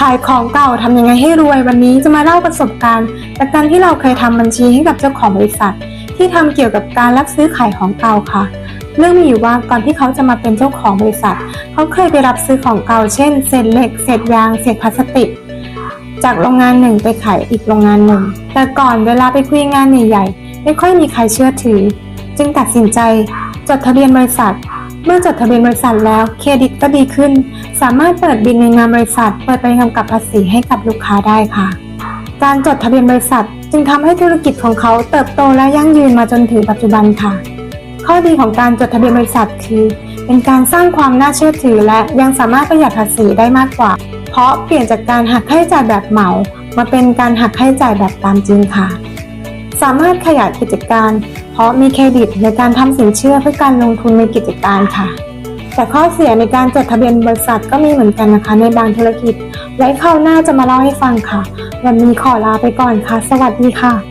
ขายของเก่าทำยังไงให้รวยวันนี้จะมาเล่าประสบการณ์ จากการที่เราเคยทำบัญชีให้กับเจ้าของบริษัท ที่ทำเกี่ยวกับการรับซื้อขายของเก่าค่ะ เรื่องมีอยู่ว่าก่อนที่เขาจะมาเป็นเจ้าของบริษัท เขาเคยไปรับซื้อของเก่า เช่นเศษเหล็กเศษยางเศษพลาสติก จากโรงงานหนึ่งไปขายอีกโรงงานหนึ่ง แต่ก่อนเวลาไปคุยงานใหญ่ๆไม่ค่อยมีใครเชื่อถือ จึงตัดสินใจ จดทะเบียนบริษัท เมื่อจดทะเบียนบริษัทแล้วเครดิตก็ดีขึ้น สามารถเปิดบินในนามบริษัท เปิดใบกำกับภาษีให้กับลูกค้าได้ค่ะ การจดทะเบียนบริษัทจึงทำให้ธุรกิจของเขาเติบโตและยั่งยืนมาจนถึงปัจจุบันค่ะ ข้อดีของการจดทะเบียนบริษัทคือ เป็นการสร้างความน่าเชื่อถือและยังสามารถประหยัดภาษีได้มากกว่า เพราะเปลี่ยนจากการหักค่าใช้จ่ายแบบเหมา มาเป็นการหักค่าใช้จ่ายแบบตามจริงค่ะ สามารถขยายกิจการ ราะมีเครดิตในการทำสินเชื่อเพื่อการลงทุนในกิจการค่ะ แต่ข้อเสียในการจดทะเบียนบริษัทก็มีเหมือนกันนะคะ ในบางธุรกิจ ไว้คราวหน้าจะมาเล่าให้ฟังค่ะ วันนี้ขอลาไปก่อนค่ะ สวัสดีค่ะ